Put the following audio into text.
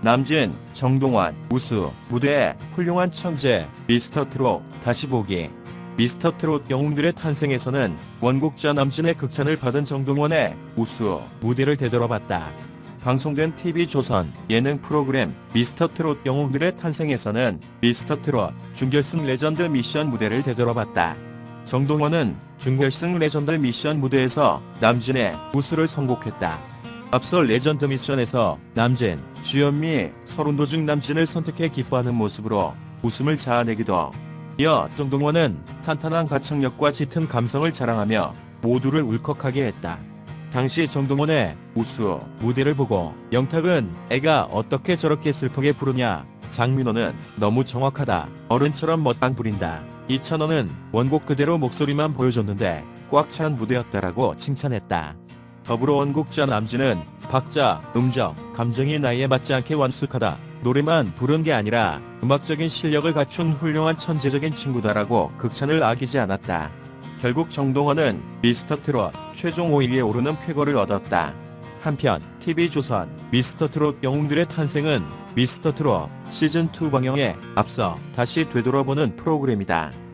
남진, 정동환, 우수, 무대, 훌륭한 천재, 미스터 트롯, 다시 보기. 미스터 트롯 영웅들의 탄생에서는 원곡자 남진의 극찬을 받은 정동원의 우수, 무대를 되돌아봤다. 방송된 TV조선 예능 프로그램 미스터 트롯 영웅들의 탄생에서는 미스터 트롯 준결승 레전드 미션 무대를 되돌아봤다. 정동원은 준결승 레전드 미션 무대에서 남진의 우수를 선곡했다. 앞서 레전드 미션에서 남진, 주현미, 서른도 중 남진을 선택해 기뻐하는 모습으로 웃음을 자아내기도 이어 정동원은 탄탄한 가창력과 짙은 감성을 자랑하며 모두를 울컥하게 했다. 당시 정동원의 우수 무대를 보고 영탁은 애가 어떻게 저렇게 슬프게 부르냐 장민호는 너무 정확하다 어른처럼 멋방 부린다 이찬원은 원곡 그대로 목소리만 보여줬는데 꽉 찬 무대였다라고 칭찬했다 더불어 원곡자 남진은 박자, 음정, 감정이 나이에 맞지 않게 완숙하다 노래만 부른 게 아니라 음악적인 실력을 갖춘 훌륭한 천재적인 친구다라고 극찬을 아끼지 않았다 결국 정동원은 미스터 트롯 최종 5위에 오르는 쾌거를 얻었다. 한편 TV조선 미스터 트롯 영웅들의 탄생은 미스터 트롯 시즌2 방영에 앞서 다시 되돌아보는 프로그램이다.